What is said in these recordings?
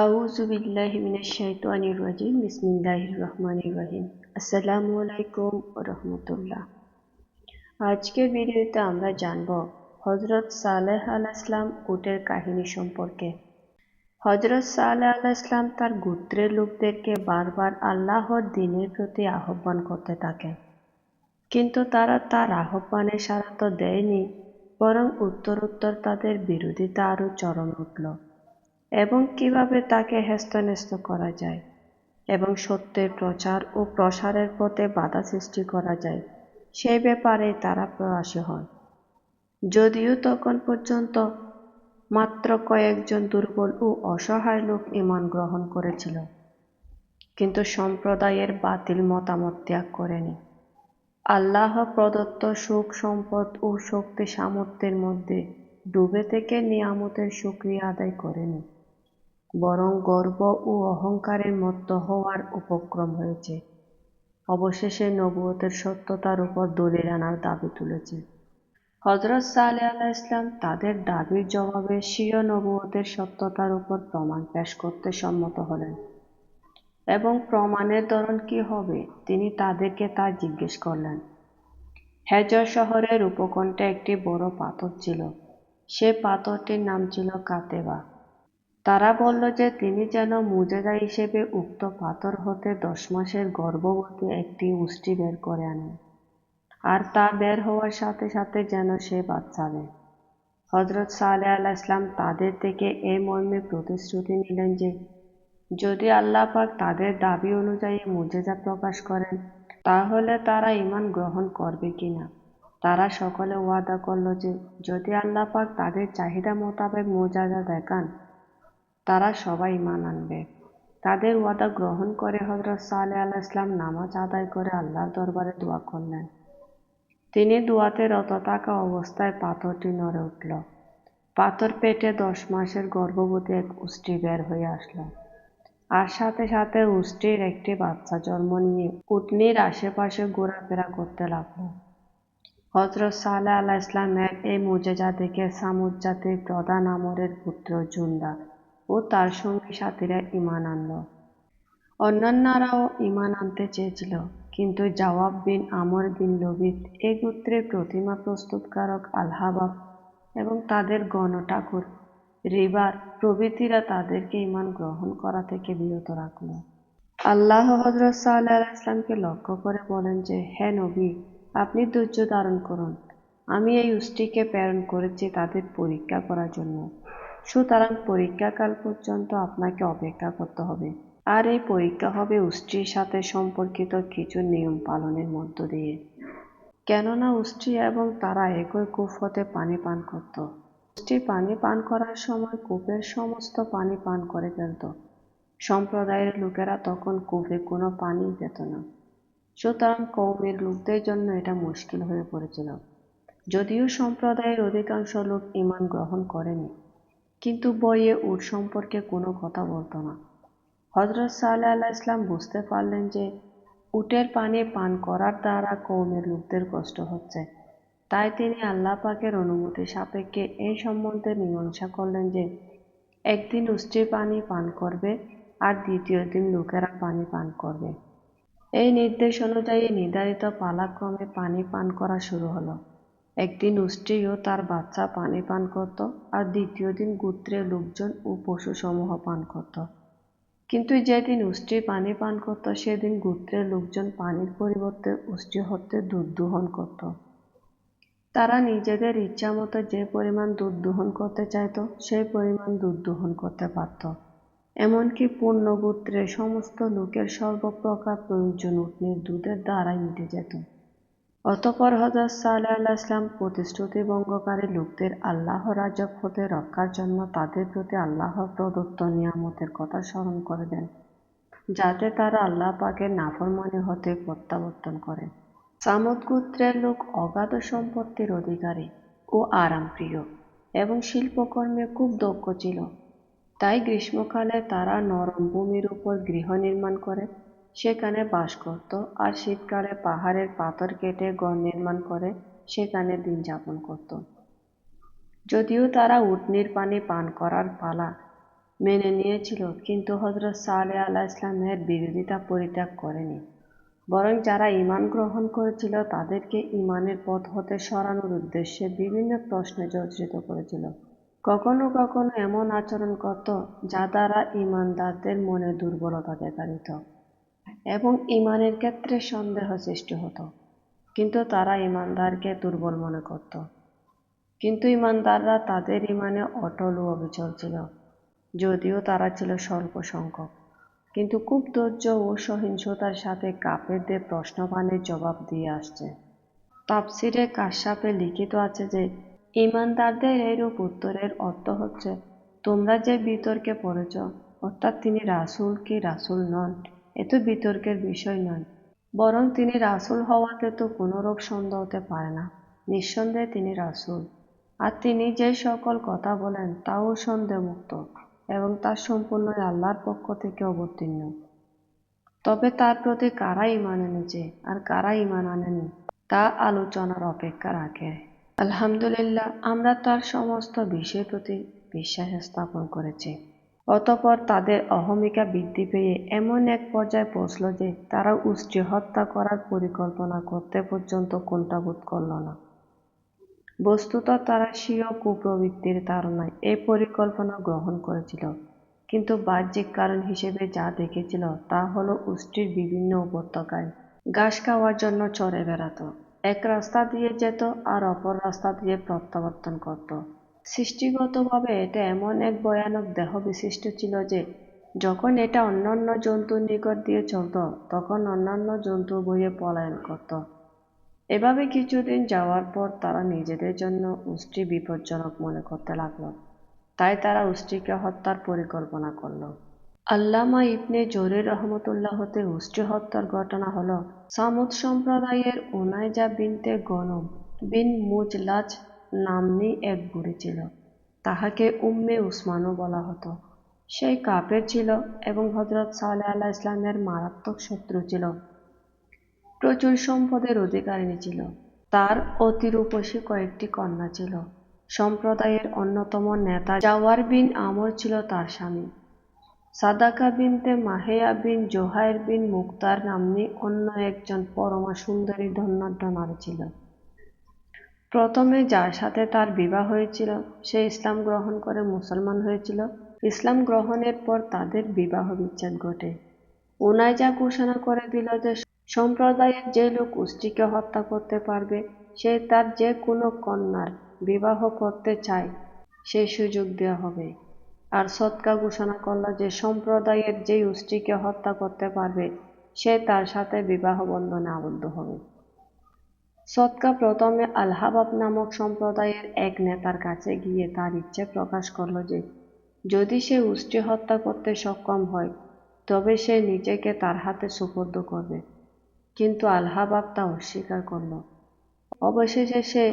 আউযু বিল্লাহি মিনাশ শাইতানির রাজিম বিসমিল্লাহির রহমানির রহিম আসসালামু আলাইকুম রাহমাতুল্লাহ আজকের ভিডিওতে আমরা জানব হযরত সালেহ আলাইহিসসালাম উটের কাহিনী সম্পর্কে। হযরত সালেহ আলাইহিসসালাম তার গোত্রের লোকদেরকে বারবার আল্লাহর দিনের প্রতি আহ্বান করতে থাকেন কিন্তু তারা তার আহ্বানে সাড়া তো দেয়নি, বরং উত্তরোত্তর তাদের বিরোধিতা আরও চরম উঠল। এবং কীভাবে তাকে হেস্তনেস্ত করা যায় এবং সত্যের প্রচার ও প্রসারের পথে বাধা সৃষ্টি করা যায়, সেই ব্যাপারে তারা প্রয়াসী হন যদিও তখন পর্যন্ত মাত্র কয়েকজন দুর্বল ও অসহায় লোক ইমান গ্রহণ করেছিল, কিন্তু সম্প্রদায়ের বাতিল মতামত ত্যাগ করেনি। আল্লাহ প্রদত্ত সুখ, সম্পদ ও শক্তি সামর্থ্যের মধ্যে ডুবে থেকে নিয়ামতের সুক্রিয়া আদায় করেনি। বরং গর্ব ও অহংকারের মত্ত হওয়ার উপক্রম হয়েছে। অবশেষে নবুয়তের সত্যতার উপর দলিল আনার দাবি তুলেছে। হজরত সালে আল্লাহ ইসলাম তাদের দাবির জবাবে স্বীয় নবুয়তের সত্যতার উপর প্রমাণ পেশ করতে সম্মত হলেন। এবং প্রমাণের ধরন কি হবে, তিনি তাদেরকে তা জিজ্ঞেস করলেন। হেজর শহরের উপকণ্ঠে একটি বড় পাথর ছিল। সে পাথরটির নাম ছিল কাতেবা। তারা বলল যে তিনি যেন মুজেদা হিসেবে উক্ত পাথর হতে দশ মাসের গর্ভবতী একটি উষ্টি বের করে আনেন আর তা বের হওয়ার সাথে সাথে যেন সে বাচ্চা নেয়। হজরত সালে আল্লাহ ইসলাম তাদের থেকে এ মর্মে প্রতিশ্রুতি নিলেন যে, যদি আল্লাহ পাক তাদের দাবি অনুযায়ী মুজেজা প্রকাশ করেন, তাহলে তারা ইমান গ্রহণ করবে কিনা? তারা সকলে ওয়াদা করল যে, যদি আল্লাহ পাক তাদের চাহিদা মোতাবেক মোজাজা দেখান তারা সবাই ইমান আনবে। তাদের ওয়াদা গ্রহণ করে হজরত সালে আল্লাহ ইসলাম নামাজ আদায় করে আল্লাহর দরবারে দোয়া করলেন। তিনি দোয়াতে রত থাকা অবস্থায় পাথরটি নড়ে উঠল। পাথর পেটে দশ মাসের গর্ভবতী এক উষ্টি বের হয়ে আসলো। আর সাথে সাথে উষ্টির একটি বাচ্চা জন্ম নিয়ে উটনির আশেপাশে ঘোরাফেরা করতে লাগল। হজরত সালে আল্লাহ ইসলামের এই মুজেজা দেখে সামুদ জাতির প্রধান আমরের পুত্র জুন্দা ও তার সঙ্গী সাথীরা ইমান আনল। অন্যান্যরাও ইমান আনতে চেয়েছিল, কিন্তু জবাব বিন আমর বিন লবিত এ গোত্রের প্রতিমা প্রস্তুতকারক আলহাবাব এবং তাদের গণ ঠাকুর রিবার প্রভৃতিরা তাদেরকে ইমান গ্রহণ করা থেকে বিরত রাখল। আল্লাহ হজরত সাল্লাহ ইসলামকে লক্ষ্য করে বলেন যে, হে নবী, আপনি ধৈর্য ধারণ করুন। আমি এই উষ্টিকে প্রেরণ করেছি তাদের পরীক্ষা করার জন্য। সুতরাং পরীক্ষাকাল পর্যন্ত আপনাকে অপেক্ষা করতে হবে। আর এই পরীক্ষা হবে উষ্ট্রির সাথে সম্পর্কিত কিছু নিয়ম পালনের মধ্য দিয়ে। কেননা উষ্ট্রি এবং তারা একই কূপ হতে পানি পান করত। উষ্ট্রি পানি পান করার সময় কূপের সমস্ত পানি পান করে ফেলত। সম্প্রদায়ের লোকেরা তখন কূপে কোনো পানি পেত না। সুতরাং কৌমের লোকদের জন্য এটা মুশকিল হয়ে পড়েছিল। যদিও সম্প্রদায়ের অধিকাংশ লোক ইমান গ্রহণ করেনি। কিন্তু বইয়ে উট সম্পর্কে কোনো কথা বলতো না। হজরত সাল্লাহ আল্লাহ ইসলাম বুঝতে পারলেন যে উটের পানি পান করার দ্বারা কৌমের লোকদের কষ্ট হচ্ছে। তাই তিনি আল্লাহ পাকের অনুমতি সাপেক্ষে এই সম্বন্ধে মীমাংসা করলেন যে, একদিন উষ্টির পানি পান করবে আর দ্বিতীয় দিন লোকেরা পানি পান করবে। এই নির্দেশ অনুযায়ী নির্ধারিত পালাক্রমে পানি পান করা শুরু হলো। একদিন উষ্ট্রিও তার বাচ্চা পানি পান করত আর দ্বিতীয় দিন গোত্রের লোকজন ও পশুসমূহ পান করত। কিন্তু যেদিন উষ্ট্রি পানি পান করত, সেদিন গোত্রের লোকজন পানির পরিবর্তে উষ্টি হতে দুধ দোহন করত। তারা নিজেদের ইচ্ছা মতো যে পরিমাণ দুধ দোহন করতে চাইত, সেই পরিমাণ দুধ দোহন করতে পারত। এমনকি পূর্ণ গোত্রের সমস্ত লোকের সর্বপ্রকার প্রয়োজন উঠনির দুধের দ্বারাই মিটে যেত। অতপর হজরত সাল্লাহ ইসলাম প্রতিশ্রুতি ভঙ্গকারী লোকদের আল্লাহ রাজক হতে রক্ষার জন্য তাদের প্রতি আল্লাহ প্রদত্ত নিয়ামতের কথা স্মরণ করে দেন, যাতে তারা আল্লাহ পাকের নাফরমানি হতে প্রত্যাবর্তন করে সামদ গোত্রের লোক অগাধ সম্পত্তির অধিকারী ও আরামপ্রিয় এবং শিল্পকর্মে খুব দক্ষ ছিল। তাই গ্রীষ্মকালে তারা নরম ভূমির উপর গৃহ নির্মাণ করে সেখানে বাস করত আর শীতকালে পাহাড়ের পাথর কেটে গড় নির্মাণ করে সেখানে দিন যাপন করত। যদিও তারা উটনির পানি পান করার পালা মেনে নিয়েছিল, কিন্তু হজরত সালে আল্লাহ ইসলামের বিরোধিতা পরিত্যাগ করেনি। বরং যারা ইমান গ্রহণ করেছিল, তাদেরকে ইমানের পথ হতে সরানোর উদ্দেশ্যে বিভিন্ন প্রশ্নে জর্জরিত করেছিল। কখনো কখনো এমন আচরণ করত যা দ্বারা ইমানদারদের মনে দুর্বলতা দেখা দিত এবং ইমানের ক্ষেত্রে সন্দেহ সৃষ্টি হতো। কিন্তু তারা ইমানদারকে দুর্বল মনে করত। কিন্তু ইমানদাররা তাদের ইমানে অটল ও অবিচল ছিল। যদিও তারা ছিল স্বল্প সংখ্যক। কিন্তু খুব ধৈর্য ও সহিংসতার সাথে কাপেরদের প্রশ্নবাণের জবাব দিয়ে আসছে। তাপসিরে কাশ্যাপে লিখিত আছে যে ইমানদারদের এরূপ উত্তরের অর্থ হচ্ছে, তোমরা যে বিতর্কে পড়েছ, অর্থাৎ তিনি রাসুল কি রাসুল নন এ তো বিতর্কের বিষয় নয়। বরং তিনি রাসুল হওয়াতে তো কোনোরূপ সন্দেহ হতে পারে না। নিঃসন্দেহে তিনি রাসুল। আর তিনি যে সকল কথা বলেন, তাও সন্দেহমুক্ত এবং তার সম্পূর্ণই আল্লাহর পক্ষ থেকে অবতীর্ণ। তবে তার প্রতি কারা ইমান এনেছে আর কারা ইমান আনেনি, তা আলোচনার অপেক্ষা রাখে। আলহামদুলিল্লাহ, আমরা তার সমস্ত বিষয়ের প্রতি বিশ্বাস স্থাপন করেছি। অতপর তাদের অহমিকা বৃদ্ধি পেয়ে এমন এক পর্যায়ে পৌঁছল যে তারা উষ্ট্রি হত্যা করার পরিকল্পনা করতে পর্যন্ত কোনটাবোধ করল না। বস্তুত তারা স্বীয় কুপ্রবৃত্তির তাড়নায় এই পরিকল্পনা গ্রহণ করেছিল। কিন্তু বাহ্যিক কারণ হিসেবে যা দেখেছিল তা হলো উষ্টির বিভিন্ন উপত্যকায় ঘাস খাওয়ার জন্য চড়ে বেড়াত। এক রাস্তা দিয়ে যেত আর অপর রাস্তা দিয়ে প্রত্যাবর্তন করত। সৃষ্টিগতভাবে এটা এমন এক ভয়ানক দেহ বিশিষ্ট ছিল যে, যখন এটা অন্যান্য জন্তুর নিকট দিয়ে চলত, তখন অন্যান্য জন্তু বইয়ে পলায়ন করত। এভাবে কিছুদিন যাওয়ার পর তারা নিজেদের জন্য উষ্টি বিপজ্জনক মনে করতে লাগল। তাই তারা উষ্টিকে হত্যার পরিকল্পনা করল। আল্লামা ইবনে জরির রহমতুল্লাহ হতে উষ্টি হত্যার ঘটনা হলো সামুদ সম্প্রদায়ের উনাইজা বিনতে গনম বিন মুজলাজ নামনি এক বুড়ি ছিল। তাহাকে উম্মে উসমানও বলা হতো। সেই কাপের ছিল এবং হজরত সালে আল্লাহ ইসলামের মারাত্মক শত্রু ছিল। প্রচুর সম্পদের অধিকারিণী ছিল। তার অতিরূপসী কয়েকটি কন্যা ছিল। সম্প্রদায়ের অন্যতম নেতা জাওয়ার বিন আমর ছিল তার স্বামী। সাদাকা বিনতে মাহেয়া বিন জোহাইর বিন মুক্তার নামনি অন্য একজন পরমা সুন্দরী ধন্যাঢ্য নারী ছিল। প্রথমে যার সাথে তার বিবাহ হয়েছিল, সে ইসলাম গ্রহণ করে মুসলমান হয়েছিল। ইসলাম গ্রহণের পর তাদের বিবাহ বিচ্ছেদ ঘটে। উনাইজা ঘোষণা করে দিল যে, সম্প্রদায়ের যে লোক উষ্টিকে হত্যা করতে পারবে, সে তার যে কোনো কন্যার বিবাহ করতে চায় সেই সুযোগ দেওয়া হবে। আর সৎকা ঘোষণা করল যে, সম্প্রদায়ের যে উষ্টিকে হত্যা করতে পারবে, সে তার সাথে বিবাহ বন্ধনে আবদ্ধ হবে। সৎকা প্রথমে আলহাবাব নামক সম্প্রদায়ের এক নেতার কাছে গিয়ে তার ইচ্ছে প্রকাশ করল যে, যদি সে উষ্টি হত্যা করতে সক্ষম হয়, তবে সে নিজেকে তার হাতে সুপর্দ করবে। কিন্তু আলহাবাব তা অস্বীকার করল। অবশেষে সে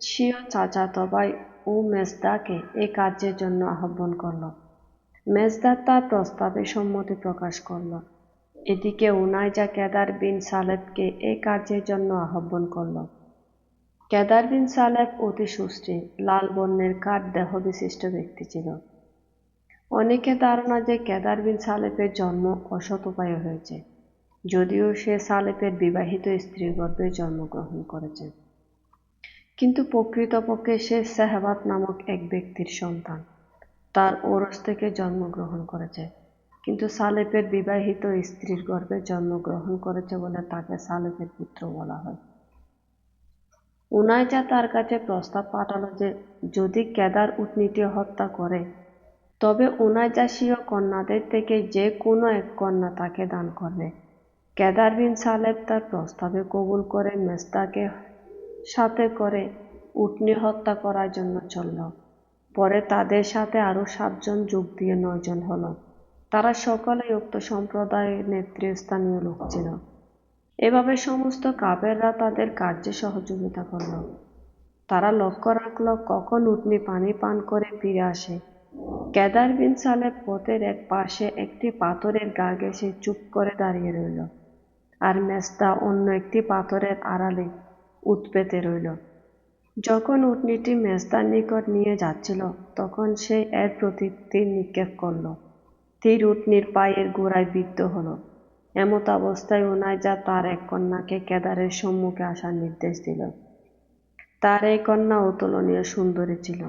স্বীয় চাচাতো ভাই ও মেজদাকে এ কাজের জন্য আহ্বান করল। মেজদা তার প্রস্তাবে সম্মতি প্রকাশ করল। এদিকে উনাইজা কেদার বিন সালেবকে এই কাজের জন্য আহ্বান করল। কেদার বিন সালেব অতি সুস্থি লাল বর্ণের কাঠ দেহ বিশিষ্ট ব্যক্তি ছিল। অনেকে ধারণা যে কেদার বিন সালেবের জন্ম অসৎ উপায়ে হয়েছে, যদিও সে সালেপের বিবাহিত স্ত্রীর গর্ভে জন্মগ্রহণ করেছে। কিন্তু প্রকৃতপক্ষে সে সেহবাত নামক এক ব্যক্তির সন্তান, তার ওরস থেকে জন্মগ্রহণ করেছে। কিন্তু সালেপের বিবাহিত স্ত্রীর গর্ভে জন্মগ্রহণ করেছে বলে তাকে সালেপের পুত্র বলা হয়। উনাইজা তার কাছে প্রস্তাব পাঠালো যে, যদি কেদার উটনিটি হত্যা করে, তবে উনাইজা স্বীয় কন্যাদের থেকে যে কোনো এক কন্যা তাকে দান করবে। কেদার বিন সালেব তার প্রস্তাবে কবুল করে মেস্তাকে সাথে করে উটনি হত্যা করার জন্য চলল। পরে তাদের সাথে আরও সাতজন যোগ দিয়ে নয়জন হলো। তারা সকলে উক্ত সম্প্রদায়ের নেতৃস্থানীয় লোক ছিল। এভাবে সমস্ত কাবেররা তাদের কার্যে সহযোগিতা করল। তারা লক্ষ্য রাখল, কখন উটনি পানি পান করে ফিরে আসে। কেদার বিন সালে পথের এক পাশে একটি পাথরের গা ঘেসে চুপ করে দাঁড়িয়ে রইল, আর মেস্তা অন্য একটি পাথরের আড়ালে উৎপেতে রইল। যখন উটনিটি মেজদার নিকট নিয়ে যাচ্ছিল, তখন সে এর প্রতি তীর নিক্ষেপ করল। তীর উটনির পায়ের গোড়ায় বিদ্ধ হলো। এমত অবস্থায় উনাইজা তার এক কন্যাকে কেদারের সম্মুখে আসার নির্দেশ দিল। তার এই কন্যা অতুলনীয় সুন্দরী ছিল।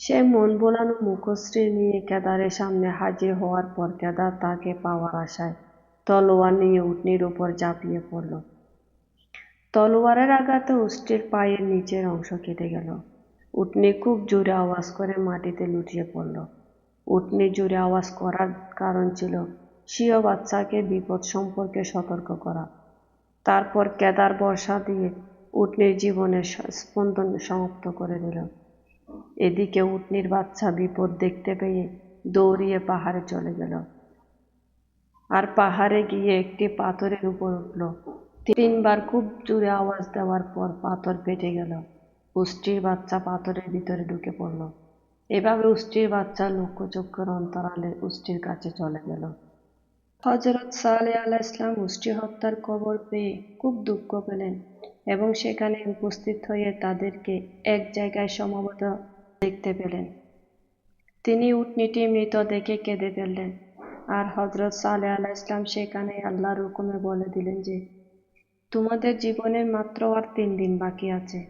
সে মন বোলানো মুখশ্রী নিয়ে কেদারের সামনে হাজির হওয়ার পর কেদার তাকে পাওয়ার আশায় তলোয়ার নিয়ে উটনির উপর ঝাঁপিয়ে পড়ল। তলোয়ারের আঘাতে উষ্টির পায়ের নিচের অংশ কেটে গেল। উটনি খুব জোরে আওয়াজ করে মাটিতে লুটিয়ে পড়ল। উটনি জোরে আওয়াজ করার কারণ ছিল স্বীয় বাচ্চাকে বিপদ সম্পর্কে সতর্ক করা। তারপর কেদার বর্ষা দিয়ে উটনির জীবনের স্পন্দন সমাপ্ত করে দিল। এদিকে উটনির বাচ্চা বিপদ দেখতে পেয়ে দৌড়িয়ে পাহাড়ে চলে গেল। আর পাহাড়ে গিয়ে একটি পাথরের উপর উঠল। তিনবার খুব জোরে আওয়াজ দেওয়ার পর পাথর পেটে গেল। উষ্টির বাচ্চা পাথরের ভিতরে ঢুকে পড়ল। এভাবে উষ্টির বাচ্চা লক্ষ্যচক্ষর অন্তরালে উষ্টির কাছে চলে গেল। হজরত সালে আলাহ ইসলাম উষ্টি হত্যার খবর পেয়ে খুব দুঃখ পেলেন এবং সেখানে উপস্থিত হয়ে তাদেরকে এক জায়গায় সমবেত দেখতে পেলেন। তিনি উটনিটি মৃত দেখে কেঁদে ফেললেন। আর হজরত সালে আলাহ ইসলাম সেখানে আল্লাহর হুকুমে বলে দিলেন যে, তোমাদের জীবনের মাত্র আর তিন দিন বাকি আছে।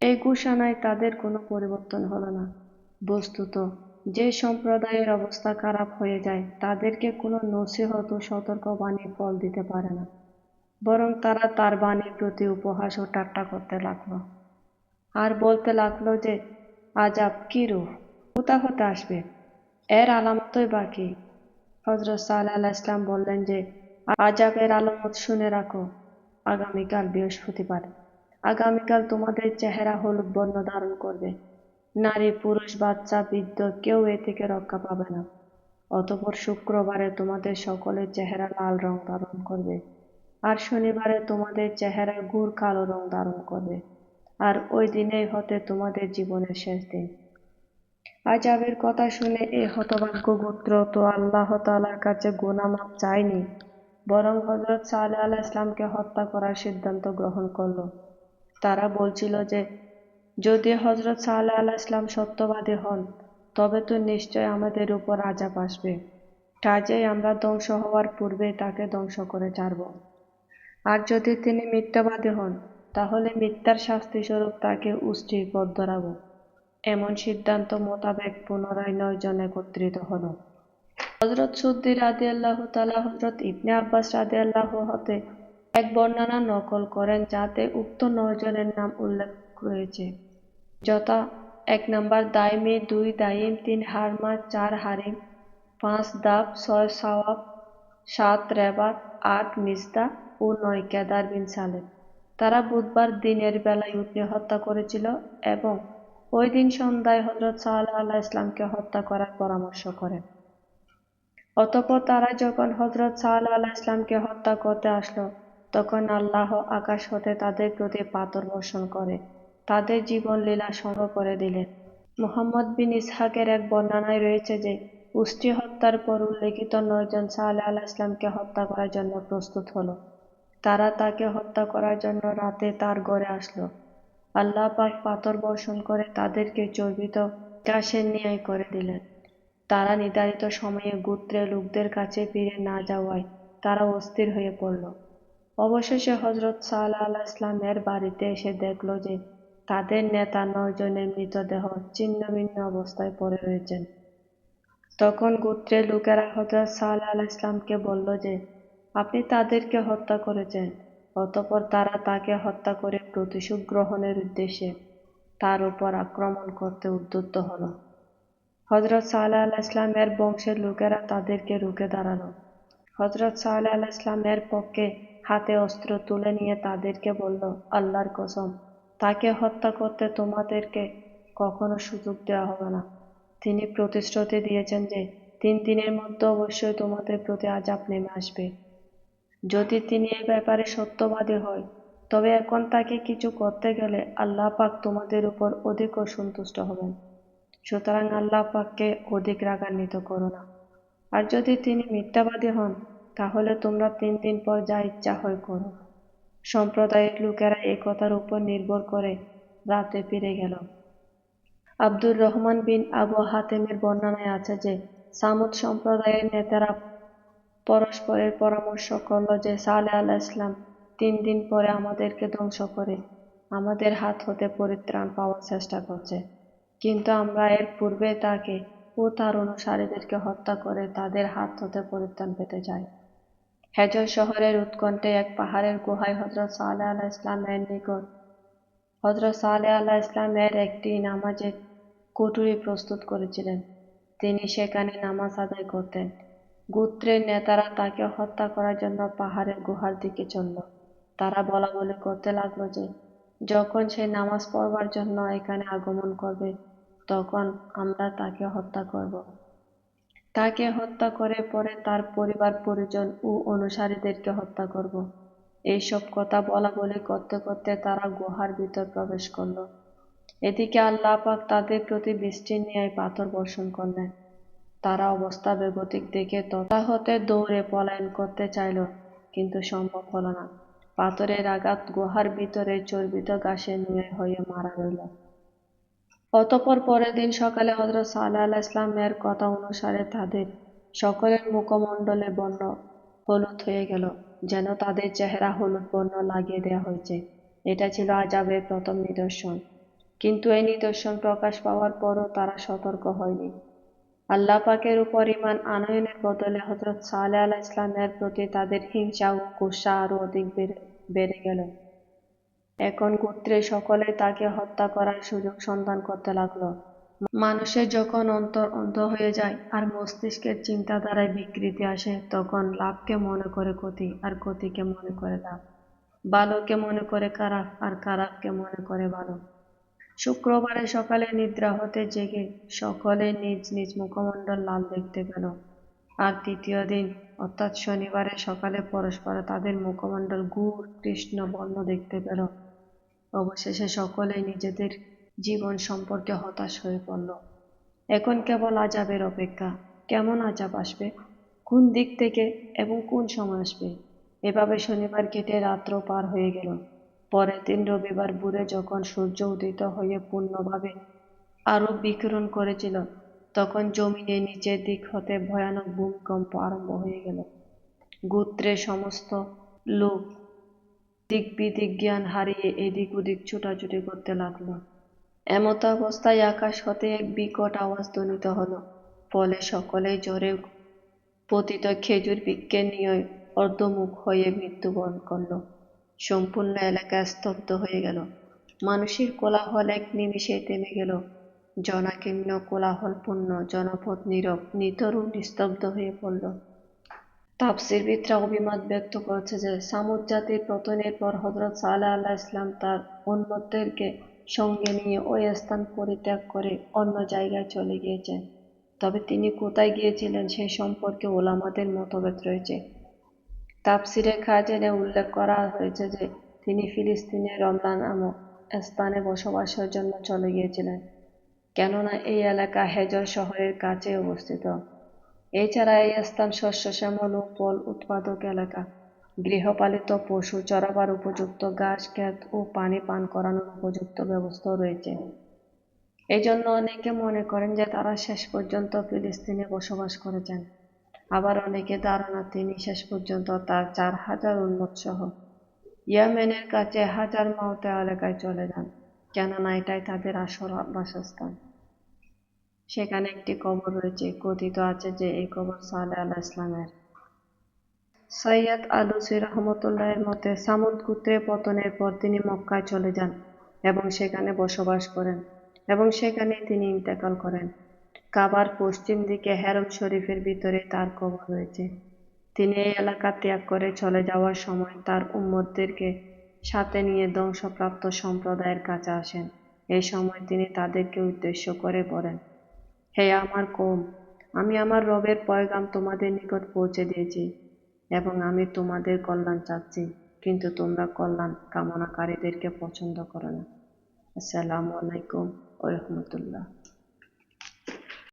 এই ঘোষণায় তাদের কোনো পরিবর্তন হলো না। বস্তুত, যে সম্প্রদায়ের অবস্থা খারাপ হয়ে যায়, তাদেরকে কোনো নসিহত ও সতর্ক বাণী ফল দিতে পারে না। বরং তারা তার বাণীর প্রতি উপহাস ও ঠাট্টা করতে লাগল। আর বলতে লাগল যে আজাব কি রূপ? কোথা হতে আসবে? এর আলামতই বাকি। হজরত সাল আল্লাহ ইসলাম বললেন যে আজাবের আলামত শুনে রাখো। আগামীকাল বৃহস্পতিবার। আগামীকাল তোমাদের চেহারা হলুদ বর্ণ ধারণ করবে। নারী, পুরুষ, বাচ্চা, বৃদ্ধ, কেউ এ থেকে রক্ষা পাবে না। অতপর শুক্রবারে তোমাদের সকলের চেহারা লাল রং ধারণ করবে, আর শনিবারে তোমাদের চেহারা গুড় কালো রং ধারণ করবে, আর ওই দিনেই হতে তোমাদের জীবনের শেষ দিন। আজাবের কথা শুনে এ হতভাগ্য গোত্র তো আল্লাহ তালার কাছে গোনামাপ চায়নি, বরং হজরত সাল আল্লাহ ইসলামকে হত্যা করার সিদ্ধান্ত গ্রহণ করল। তারা বলছিল যে যদি হজরত সাল্লাহ আল্লাহ ইসলাম সত্যবাদী হন, তবে তো নিশ্চয় আমাদের উপর আজাব আসবে। কাজেই আমরা ধ্বংস হওয়ার পূর্বে তাকে ধ্বংস করে ছাড়ব। আর যদি তিনি মিথ্যাবাদী হন, তাহলে মিথ্যার শাস্তি স্বরূপ তাকে উষ্টির পথ ধরাবো। এমন সিদ্ধান্ত মোতাবেক পুনরায় নয় জন একত্রিত হল। হজরত সুদ্দি রাদি আল্লাহ তালা হজরত ইবনে আব্বাস রাদি আল্লাহ হতে এক বর্ণনা নকল করেন যাতে উক্ত নয় জনের নাম উল্লেখ রয়েছে। যথা এক নম্বর দাইমি দুই, দাইম তিন হারমা চার হারিম পাঁচ, দাব ছয়, সওয়াব সাত, রেবাত আট মিসদা ও নয়, কেদার বিন সালেম। তারা বুধবার দিনের বেলায় উঠে হত্যা করেছিল এবং ওই দিন সন্ধ্যায় হজরত সাল্লাহ আল্লাহ ইসলামকে হত্যা করার পরামর্শ করেন। অতপর তারা যখন হজরত সাল্লাহ আল্লাহ ইসলামকে হত্যা করতে আসলো, তখন আল্লাহ আকাশ হতে তাদের প্রতি পাথর বর্ষণ করে। তাদের জীবন লীলা সঙ্গ করে দিলেন। মোহাম্মদ বিন ইসহাকের এক বর্ণনায় রয়েছে যে উষ্টি হত্যার পর উল্লেখিত নয়জন সাল্লাহ আল্লাহ ইসলামকে হত্যা করার জন্য প্রস্তুত হলো। তারা তাকে হত্যা করার জন্য রাতে তার ঘরে আসলো। আল্লাহ পাক পাথর বর্ষণ করে তাদেরকে চর্বিত চাষের ন্যায় করে দিলেন। তারা নির্ধারিত সময়ে গোত্রে লোকদের কাছে ফিরে না যাওয়ায় তারা অস্থির হয়ে পড়ল। অবশেষে হজরত সাল্লাহ ইসলামের বাড়িতে এসে দেখল যে তাদের নেতা নয়জনের মৃতদেহ ছিন্ন ভিন্ন অবস্থায় পড়ে রয়েছেন। তখন গোত্রের লোকেরা হজরত সাল্লাহ আল্লাহ ইসলামকে বলল যে, আপনি তাদেরকে হত্যা করেছেন, অতপর তারা তাকে হত্যা করে প্রতিশোধ গ্রহণের উদ্দেশ্যে তার উপর আক্রমণ করতে উদ্যুত হল। হজরত সাল্লাহ আল্লাহ ইসলামের বংশের লোকেরা তাদেরকে রুখে দাঁড়াল। হজরত সাল্লাহ আল্লাহ ইসলামের পক্ষে হাতে অস্ত্র তুলে নিয়ে তাদেরকে বলল, আল্লাহর কসম তাকে হত্যা করতে তোমাদেরকে কখনো সুযোগ দেওয়া হবে না। তিনি প্রতিশ্রুতি দিয়েছেন যে তিন দিনের মধ্যে অবশ্যই তোমাদের প্রতি আজাব নেমে আসবে। যদি তিনি এ ব্যাপারে সত্যবাদী হয়, তবে এখন তাকে কিছু করতে গেলে আল্লাহ পাক তোমাদের উপর অধিক অসন্তুষ্ট হবেন। সুতরাং আল্লাহ পাককে অধিক রাগান্বিত করো না। আর যদি তিনি মিথ্যাবাদী হন, তাহলে তোমরা তিন দিন পর যা ইচ্ছা হয় করো। সম্প্রদায়ের লোকেরা এই কথার উপর নির্ভর করে রাতে ফিরে গেল। আব্দুর রহমান বিন আবু হাতেমের বর্ণনায় আছে যে, সামুদ সম্প্রদায়ের নেতারা পরস্পরের পরামর্শ করল যে, সালে আল্লাহ ইসলাম তিন দিন পরে আমাদেরকে ধ্বংস করে আমাদের হাত হতে পরিত্রাণ পাওয়ার চেষ্টা করছে। কিন্তু আমরা এর পূর্বে তাকে ও তার অনুসারীদেরকে হত্যা করে তাদের হাত হতে পরিত্রাণ পেতে চাই। হেজর শহরের উৎকণ্ঠে এক পাহাড়ের গুহায় হজরত সালে আল্লাহ ইসলামের নিকট। হজরত সালে আল্লাহ ইসলামের একটি নামাজের কুটুরি প্রস্তুত করেছিলেন। তিনি সেখানে নামাজ আদায় করতেন। গোত্রের নেতারা তাকে হত্যা করার জন্য পাহাড়ের গুহার দিকে চলল। তারা বলা বলে করতে লাগল যে, যখন সে নামাজ পড়বার জন্য এখানে আগমন করবে, তখন আমরা তাকে হত্যা করব। তাকে হত্যা করে পরে তার পরিবার, পরিজন ও অনুসারীদেরকে হত্যা করব। এইসব কথা বলা বলে করতে করতে তারা গুহার ভিতর প্রবেশ করল। এদিকে আল্লাহ পাক তাদের প্রতি বৃষ্টির ন্যায় পাথর বর্ষণ করলেন। তারা অবস্থা বেগতিক দেখে হতে দৌড়ে পলায়ন করতে চাইল, কিন্তু সম্ভব হলো না। পাথরের আঘাত গুহার ভিতরে চর্বিত ঘাসে নুয়ে হয়ে মারা রইল। অতপর পরের দিন সকালে হজরত সাল্লাহ ইসলামের কথা অনুসারে তাদের সকলের মুখমণ্ডলে বর্ণ হলুদ হয়ে গেল, যেন তাদের চেহারা হলুদ বর্ণ লাগিয়ে দেওয়া হয়েছে। এটা ছিল আজাবের প্রথম নিদর্শন। কিন্তু এই নিদর্শন প্রকাশ পাওয়ার পরও তারা সতর্ক হয়নি। আল্লাহ পাকের উপর ইমান আনয়নের বদলে হজরত সালে আল্লাহ ইসলামের প্রতি তাদের হিংসা ও গুসা আরও অধিক বেড়ে গেল। এখন গোত্রে সকলে তাকে হত্যা করার সুযোগ সন্ধান করতে লাগল। মানুষের যখন অন্তর অন্ধ হয়ে যায় আর মস্তিষ্কের চিন্তাধারায় বিকৃতি আসে, তখন লাভকে মনে করে ক্ষতি আর ক্ষতিকে মনে করে লাভ। ভালোকে মনে করে খারাপ আর খারাপকে মনে করে ভালো। শুক্রবারে সকালে নিদ্রা হতে জেগে সকলে নিজ নিজ মুখমণ্ডল লাল দেখতে পেল। আর তৃতীয় দিন, অর্থাৎ শনিবারে সকালে পরস্পর তাদের মুখমণ্ডল গুড় কৃষ্ণ বর্ণ দেখতে পেল। অবশেষে সকলে নিজেদের জীবন সম্পর্কে হতাশ হয়ে পড়ল। এখন কেবল আজাবের অপেক্ষা। কেমন আজাব আসবে? কোন দিক থেকে এবং কোন সময় আসবে? এভাবে শনিবার কেটে রাত্র পার হয়ে গেল। পরের দিন রবিবার ভোরে যখন সূর্য উদিত হয়ে পূর্ণভাবে আরও বিকিরণ করেছিল, তখন জমিনে নিচের দিক হতে ভয়ানক ভূমিকম্প আরম্ভ হয়ে গেল। গোত্রের সমস্ত লোক দিক বিদিক জ্ঞান হারিয়ে এদিক ওদিক ছুটাছুটি করতে লাগল। এমত অবস্থায় আকাশ হতে এক বিকট আওয়াজ ধ্বনিত হলো, ফলে সকলেই জ্বরে পতিত খেজুর বৃক্ষে নিয়ে অর্ধমুখ হয়ে মৃত্যুবরণ করল। সম্পূর্ণ এলাকা স্তব্ধ হয়ে গেল। মানুষের কোলাহল এক নিমিষে থেমে গেল। জনাকীর্ণ কোলাহলপূর্ণ জনপদ নীরব নিতর নিস্তব্ধ হয়ে পড়ল। তাপসিরবিদরা অভিমত ব্যক্ত করেছে যে, সামুদ জাতির পতনের পর হজরত সাল্লাহ আল্লাহ ইসলাম তার অন্যদেরকে সঙ্গে নিয়ে ওই স্থান পরিত্যাগ করে অন্য জায়গায় চলে গিয়েছেন। তবে তিনি কোথায় গিয়েছিলেন সে সম্পর্কে ওলামাদের মতভেদ রয়েছে। তাপসিরে খাজেনে উল্লেখ করা হয়েছে যে, তিনি ফিলিস্তিনের রমলা নামক স্থানে বসবাসের জন্য চলে গিয়েছিলেন। কেননা এই এলাকা হেজর শহরের কাছে অবস্থিত। এছাড়া এই স্থান শস্য শ্যামল ও ফল উৎপাদক এলাকা। গৃহপালিত পশু চড়াবার উপযুক্ত ঘাস ক্ষেত ও পানি পান করানোর উপযুক্ত ব্যবস্থাও রয়েছে। এই জন্য অনেকে মনে করেন যে তারা শেষ পর্যন্ত ফিলিস্তিনে বসবাস করেছেন। আবার অনেকে ধারণা তিনি শেষ পর্যন্ত তার চার হাজার উন্মত সহ ইয়ামেনের কাছে হাজার মাউতে এলাকায় চলে যান, কেননা এটাই তাদের আসল বাসস্থান। সেখানে একটি কবর রয়েছে, কথিত আছে যে এই কবর সালে আল্লাহ ইসলামের। সৈয়দ আলুসি রহমতুল্লাহের মতে, সামুদ গুত্রে পতনের পর তিনি মক্কায় চলে যান এবং সেখানে বসবাস করেন এবং সেখানে তিনি ইন্তেকাল করেন। কাবার পশ্চিম দিকে হেরম শরীফের ভিতরে তার কবর রয়েছে। তিনি এই এলাকা ত্যাগ করে চলে যাওয়ার সময় তার উম্মতদেরকে সাথে নিয়ে ধ্বংসপ্রাপ্ত সম্প্রদায়ের কাছে আসেন। এই সময় তিনি তাদেরকে উদ্দেশ্য করে বলেন হে আমার কম, আমি আমার রবের পয়গাম তোমাদের নিকট পৌঁছে দিয়েছি এবং আমি তোমাদের কল্যাণ চাচ্ছি, কিন্তু তোমরা কল্যাণ কামনাকারীদেরকে পছন্দ করো না। আসসালামু আলাইকুম ওরহমতুল্লাহ